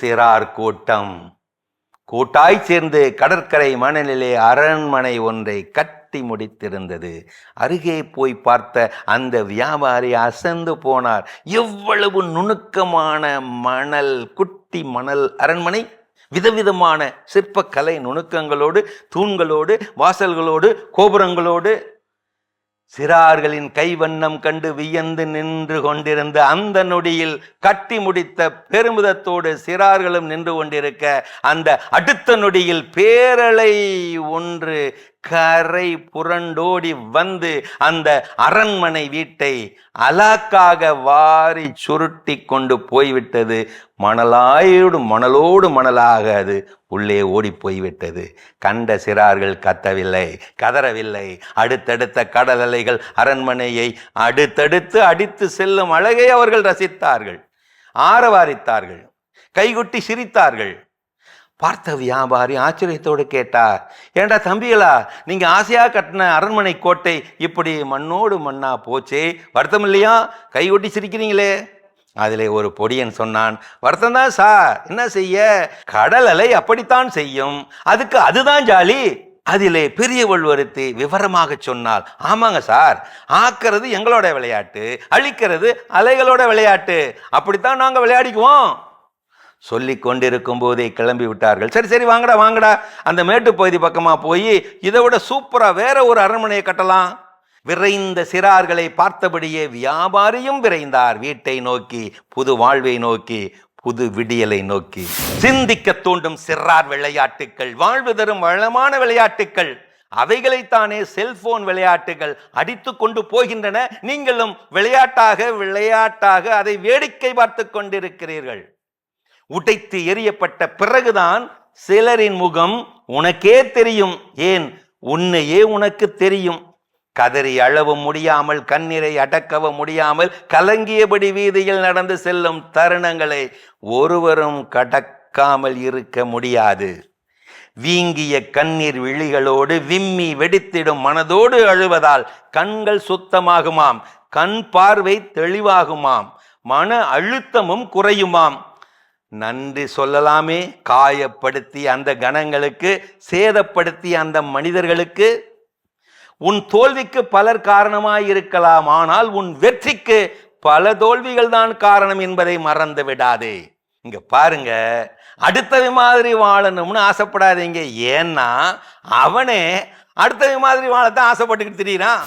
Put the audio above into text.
சிறார் கூட்டம். கூட்டாய் சேர்ந்து கடற்கரை மணலிலே அரண்மனை ஒன்றை கட்டி முடித்திருந்தது. அருகே போய் பார்த்த அந்த வியாபாரி அசந்து போனார். எவ்வளவு நுணுக்கமான மணல் குட்டி மணல் அரண்மனை விதவிதமான சிற்பக்கலை நுணுக்கங்களோடு தூண்களோடு வாசல்களோடு கோபுரங்களோடு சிறார்களின் கைவண்ணம் கண்டு வியந்து நின்று கொண்டிருந்த அந்த நொடியில் கட்டி முடித்த பெருமிதத்தோடு சிறார்களும் நின்று கொண்டிருக்க அந்த அடுத்த நொடியில் பேரலை ஒன்று கரை புரண்டோடி வந்து அந்த அரண்மனை வீட்டை அலாக்காக வாரி சுருட்டி கொண்டு போய்விட்டது. மணலாயோடு மணலோடு மணலாக அது உள்ளே ஓடி போய்விட்டது. கண்ட சிறார்கள் கத்தவில்லை கதறவில்லை. அடுத்தடுத்த கடல் அலைகள் அரண்மனையை அடுத்தடுத்து அடித்து செல்லும் அழகை அவர்கள் ரசித்தார்கள். ஆரவாரித்தார்கள். கைகுட்டி சிரித்தார்கள். பார்த்த வியாபாரி ஆச்சரியத்தோடு கேட்டார் ஏண்டா தம்பிகளா நீங்கள் ஆசையாக கட்டின அரண்மனை கோட்டை இப்படி மண்ணோடு மண்ணா போச்சே வருத்தம் இல்லையா? கை ஒட்டி சிரிக்கிறீங்களே. அதில் ஒரு பொடியன் சொன்னான் வருத்தம் தான் சார் என்ன செய்ய? கடல் அலை அப்படித்தான் செய்யும் அதுக்கு அதுதான் ஜாலி. அதிலே பெரியவள் ஒருத்தி விவரமாக சொன்னால் ஆமாங்க சார் ஆக்கிறது எங்களோட விளையாட்டு அழிக்கிறது அலைகளோட விளையாட்டு அப்படித்தான் நாங்கள் விளையாடிக்குவோம். சொல்லி கொண்டிருக்கும் போதே கிளம்பி விட்டார்கள். சரி சரி வாங்கடா வாங்கடா. அந்த மேட்டு பகுதி போய் இதை விட சூப்பராக வேற ஒரு அரண்மனையை கட்டலாம். விரைந்த சிறார்களை பார்த்தபடியே வியாபாரியும் விரைந்தார். வீட்டை நோக்கி புது வாழ்வை நோக்கி புது விடியலை நோக்கி. சிந்திக்க தூண்டும் சிறார் விளையாட்டுக்கள் வாழ்வு தரும் வளமான விளையாட்டுக்கள். அவைகளைத்தானே செல்போன் விளையாட்டுகள் அடித்து கொண்டு போகின்றன. நீங்களும் விளையாட்டாக விளையாட்டாக அதை வேடிக்கை பார்த்து கொண்டிருக்கிறீர்கள். உடைத்து எரியப்பட்ட பிறகுதான் சிலரின் முகம் உனக்கே தெரியும். ஏன்? உன்னையே உனக்கு தெரியும். கதறி அழவும் முடியாமல் கண்ணீரை அடக்கவும் முடியாமல் கலங்கியபடி வீதியில் நடந்து செல்லும் தருணங்களை ஒருவரும் கடக்காமல் இருக்க முடியாது. வீங்கிய கண்ணீர் விழிகளோடு விம்மி வெடித்திடும் மனதோடு அழுவதால் கண்கள் சுத்தமாகுமாம் கண் பார்வை தெளிவாகுமாம் மன அழுத்தமும் குறையுமாம். நன்றி சொல்லலாமே. காயப்படுத்தி அந்த கணங்களுக்கு சேதப்படுத்தி அந்த மனிதர்களுக்கு. உன் தோல்விக்கு பலர் காரணமாய் இருக்கலாம் ஆனால் உன் வெற்றிக்கு பல தோல்விகள் தான் காரணம் என்பதை மறந்து விடாதே. இங்க பாருங்க அடுத்தது மாதிரி வாழணும்னு ஆசைப்படாதீங்க. ஏன்னா அவனே அடுத்தது மாதிரி வாழத்தான் ஆசைப்பட்டுக்கிட்டு திரியிறான்